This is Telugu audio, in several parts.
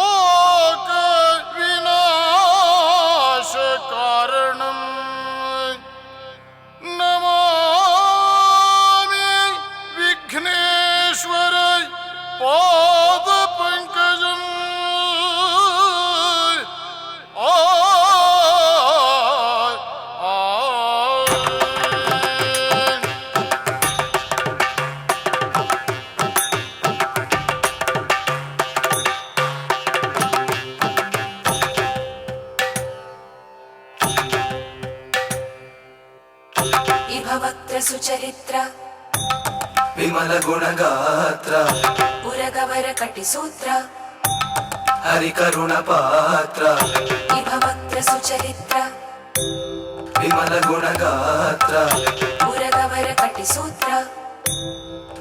Oh! ఇభవక్త్ర సుచరిత్ర. విమల గుణగాత్ర. ఉరగవర కటి సూత్ర. హరికరుణ పాత్ర. ఇభవక్త్ర సుచరిత్ర. విమల గుణగాత్ర. ఉరగవర కటి సూత్ర.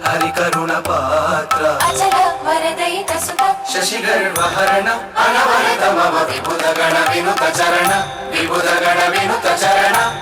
హరికరుణ పాత్ర. అచల వరదయిత సుత. శశిగర్వహరణ అనవరతమవ విబుధ గణ వినుత చరణ. విబుధ గణ వినుత చరణ.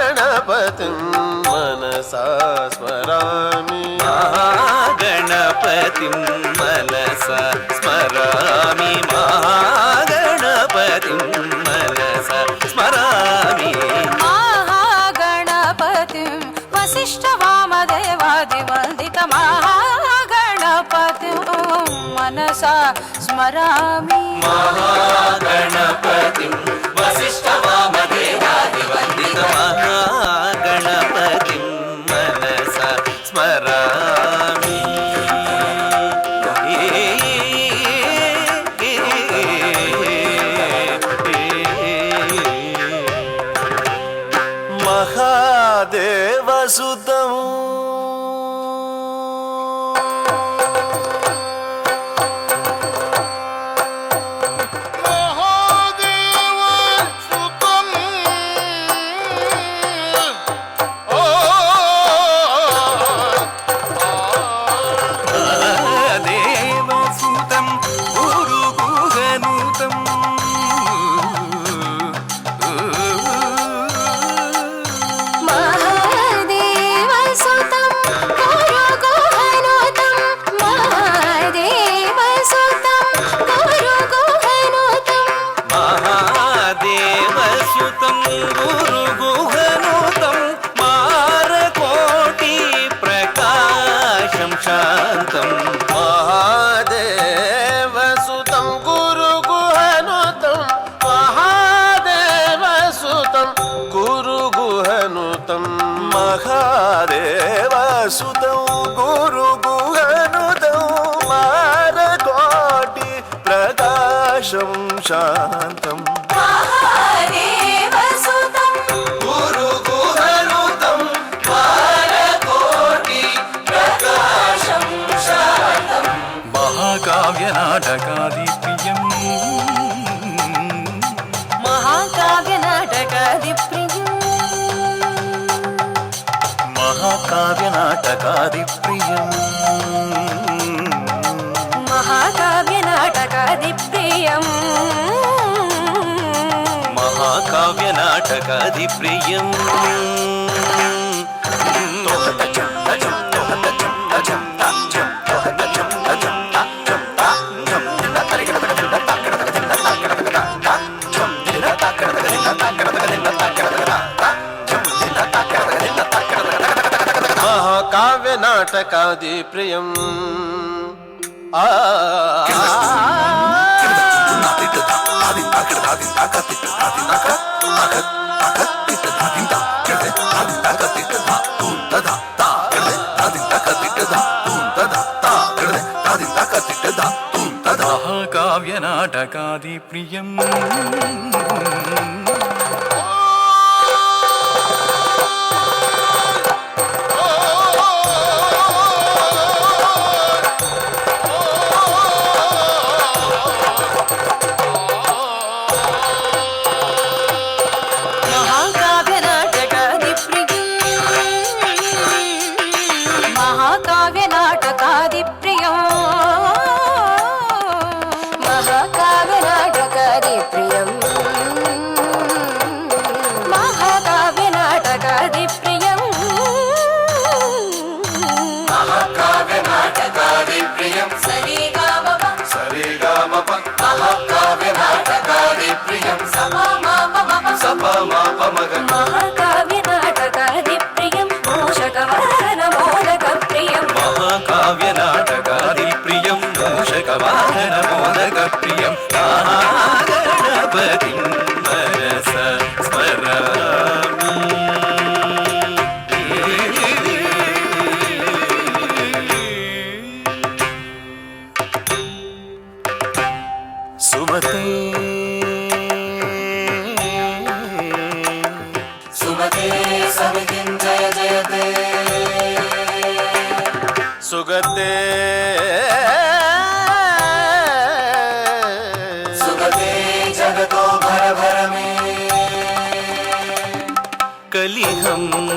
महागणपतिं मनसा स्मरामि महागणपतिं मनसा स्मरामि महागणपतिं मनसा स्मरामि महागणपतिं वसिष्ठवामदेवादिवन्दितमहागणपतिं मनसा स्मरामि महागणपतिं महादेवसुतम् దేవసుతం గురు గుహనుతం మారకోటి ప్రకాశం శాంతం నాటకాది ప్రియం మహాకావ్య నాటకాది ప్రియం. మహాకావ్య నాటకాది ప్రియం. మహాకావ్య నాటకాది ప్రియం. నాటకాది ప్రియం ఆ காவிய நாடகாதி பிரியம். மகாகாவிய வாகன மோத கப்பியம் கணபதி மனச ஸ்மராமி சுமதே சுமதே சவிதின் சுகத்தே. हम